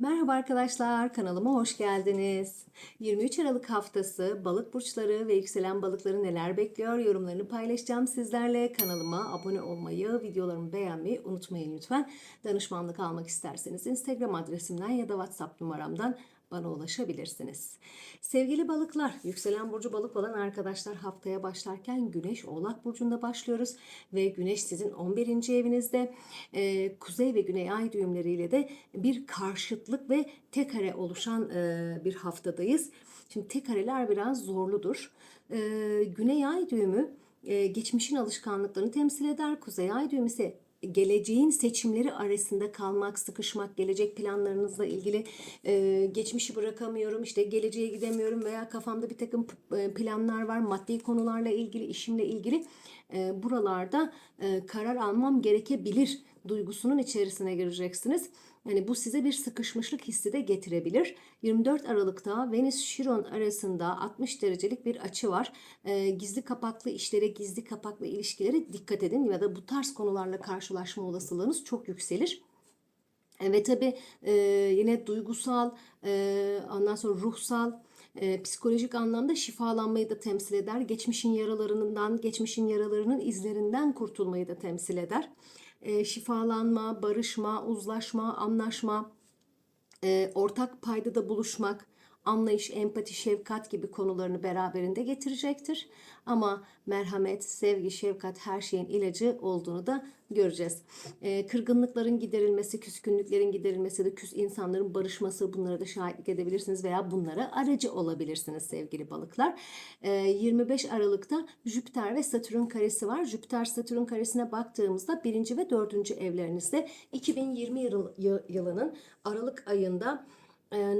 Merhaba arkadaşlar, kanalıma hoş geldiniz. 23 Aralık haftası balık burçları ve yükselen balıkları neler bekliyor yorumlarını paylaşacağım sizlerle. Kanalıma abone olmayı, videolarımı beğenmeyi unutmayın lütfen. Danışmanlık almak isterseniz Instagram adresimden ya da WhatsApp numaramdan bana ulaşabilirsiniz. Sevgili balıklar, yükselen burcu balık olan arkadaşlar haftaya başlarken Güneş Oğlak Burcu'nda başlıyoruz ve Güneş sizin 11. evinizde e, kuzey ve güney ay düğümleriyle de bir karşıtlık ve tek kare oluşan e, bir haftadayız. Şimdi tek kareler biraz zorludur. E, güney ay düğümü e, geçmişin alışkanlıklarını temsil eder. Kuzey ay düğümü ise geleceğin seçimleri arasında kalmak, sıkışmak, gelecek planlarınızla ilgili e, geçmişi bırakamıyorum, işte geleceğe gidemiyorum veya kafamda bir takım p- planlar var, maddi konularla ilgili, işimle ilgili e, buralarda e, karar almam gerekebilir duygusunun içerisine gireceksiniz. Yani bu size bir sıkışmışlık hissi de getirebilir. 24 Aralık'ta Venüs Şiron arasında 60 derecelik bir açı var. Ee, gizli kapaklı işlere, gizli kapaklı ilişkilere dikkat edin ya da bu tarz konularla karşılaşma olasılığınız çok yükselir. E, Ve tabii e, yine duygusal, e, ondan sonra ruhsal, e, psikolojik anlamda şifalanmayı da temsil eder. Geçmişin yaralarından, geçmişin yaralarının izlerinden kurtulmayı da temsil eder. E, şifalanma, barışma, uzlaşma, anlaşma, e, ortak paydada buluşmak, anlayış, empati, şefkat gibi konularını beraberinde getirecektir. Ama merhamet, sevgi, şefkat her şeyin ilacı olduğunu da göreceğiz. E, kırgınlıkların giderilmesi, küskünlüklerin giderilmesi de küs insanların barışması bunlara da şahitlik edebilirsiniz veya bunlara aracı olabilirsiniz sevgili balıklar. E, 25 Aralık'ta Jüpiter ve Satürn karesi var. Jüpiter Satürn karesine baktığımızda birinci ve dördüncü evlerinizde 2020 yıl- yı- yılının Aralık ayında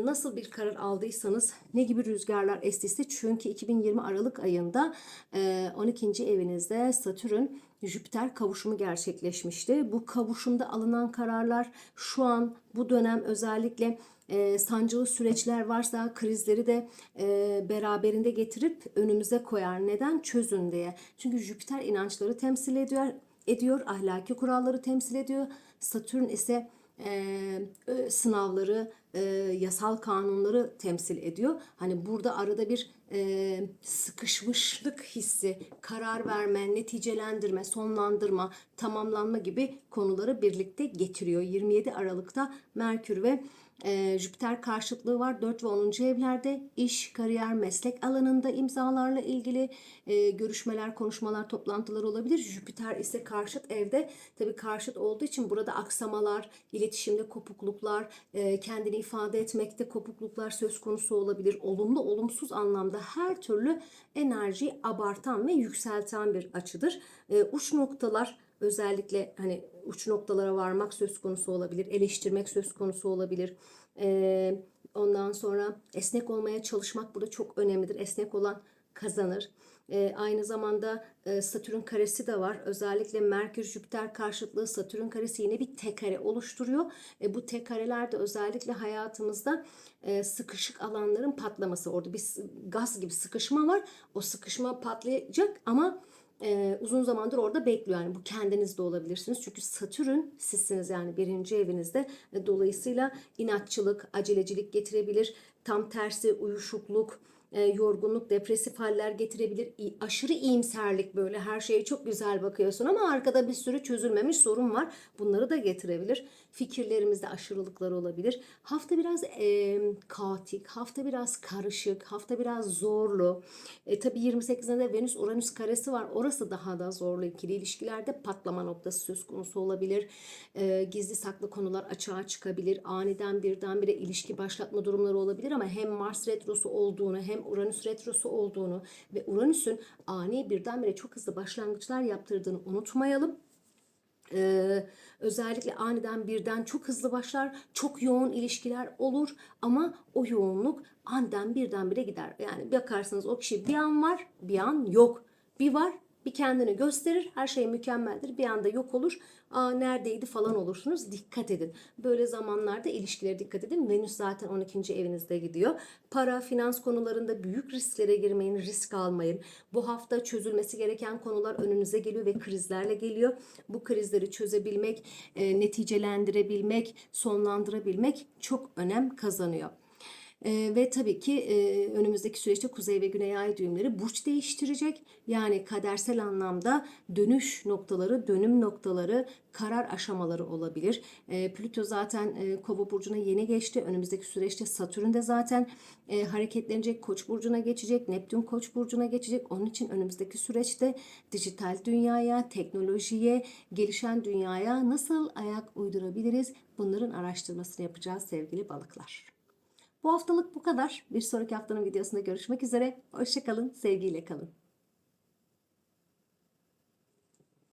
nasıl bir karar aldıysanız ne gibi rüzgarlar estiyse çünkü 2020 Aralık ayında e, 12. evinizde Satürn Jüpiter kavuşumu gerçekleşmişti. Bu kavuşumda alınan kararlar şu an bu dönem özellikle e, sancılı süreçler varsa krizleri de e, beraberinde getirip önümüze koyar. Neden? Çözün diye. Çünkü Jüpiter inançları temsil ediyor, ediyor ahlaki kuralları temsil ediyor. Satürn ise e, sınavları, e, yasal kanunları temsil ediyor. Hani burada arada bir e, sıkışmışlık hissi, karar verme, neticelendirme, sonlandırma, tamamlanma gibi konuları birlikte getiriyor. 27 Aralık'ta Merkür ve e, Jüpiter karşıtlığı var. 4 ve 10. evlerde iş, kariyer, meslek alanında imzalarla ilgili e, görüşmeler, konuşmalar, toplantılar olabilir. Jüpiter ise karşıt evde. Tabii karşıt olduğu için burada aksamalar, iletişimde kopukluklar, e, kendini ifade etmekte kopukluklar söz konusu olabilir. Olumlu, olumsuz anlamda her türlü enerjiyi abartan ve yükselten bir açıdır. E, uç noktalar özellikle hani uç noktalara varmak söz konusu olabilir, eleştirmek söz konusu olabilir. Ee, ondan sonra esnek olmaya çalışmak burada çok önemlidir. Esnek olan kazanır. Ee, aynı zamanda e, Satürn karesi de var. Özellikle Merkür Jüpiter karşıtlığı Satürn karesi yine bir tek kare oluşturuyor. E, bu tek kareler de özellikle hayatımızda e, sıkışık alanların patlaması. Orada bir gaz gibi sıkışma var. O sıkışma patlayacak ama e, uzun zamandır orada bekliyor. Yani bu kendiniz de olabilirsiniz. Çünkü Satürn sizsiniz yani birinci evinizde. E, dolayısıyla inatçılık, acelecilik getirebilir. Tam tersi uyuşukluk, e, yorgunluk, depresif haller getirebilir. İ- aşırı iyimserlik böyle her şeye çok güzel bakıyorsun ama arkada bir sürü çözülmemiş sorun var. Bunları da getirebilir. Fikirlerimizde aşırılıklar olabilir. Hafta biraz e, kaotik, hafta biraz karışık, hafta biraz zorlu. E, tabii 28'inde de Venüs Uranüs karesi var. Orası daha da zorlu ikili ilişkilerde patlama noktası söz konusu olabilir. E, gizli saklı konular açığa çıkabilir. Aniden birdenbire ilişki başlatma durumları olabilir ama hem Mars retrosu olduğunu hem Uranüs retrosu olduğunu ve Uranüs'ün ani birdenbire çok hızlı başlangıçlar yaptırdığını unutmayalım. Ee, özellikle aniden birden çok hızlı başlar, çok yoğun ilişkiler olur ama o yoğunluk aniden birdenbire gider. Yani bakarsınız o kişi bir an var, bir an yok. Bir var, bir kendini gösterir. Her şey mükemmeldir. Bir anda yok olur. Aa neredeydi falan olursunuz. Dikkat edin. Böyle zamanlarda ilişkilere dikkat edin. Venüs zaten 12. evinizde gidiyor. Para, finans konularında büyük risklere girmeyin. Risk almayın. Bu hafta çözülmesi gereken konular önünüze geliyor ve krizlerle geliyor. Bu krizleri çözebilmek, e, neticelendirebilmek, sonlandırabilmek çok önem kazanıyor. Ee, ve tabii ki e, önümüzdeki süreçte kuzey ve güney ay düğümleri burç değiştirecek. Yani kadersel anlamda dönüş noktaları, dönüm noktaları, karar aşamaları olabilir. E, Plüto zaten e, Kova burcuna yeni geçti. Önümüzdeki süreçte Satürn de zaten e, hareketlenecek. Koç burcuna geçecek. Neptün Koç burcuna geçecek. Onun için önümüzdeki süreçte dijital dünyaya, teknolojiye, gelişen dünyaya nasıl ayak uydurabiliriz? Bunların araştırmasını yapacağız sevgili balıklar. Bu haftalık bu kadar. Bir sonraki haftanın videosunda görüşmek üzere. Hoşçakalın, sevgiyle kalın.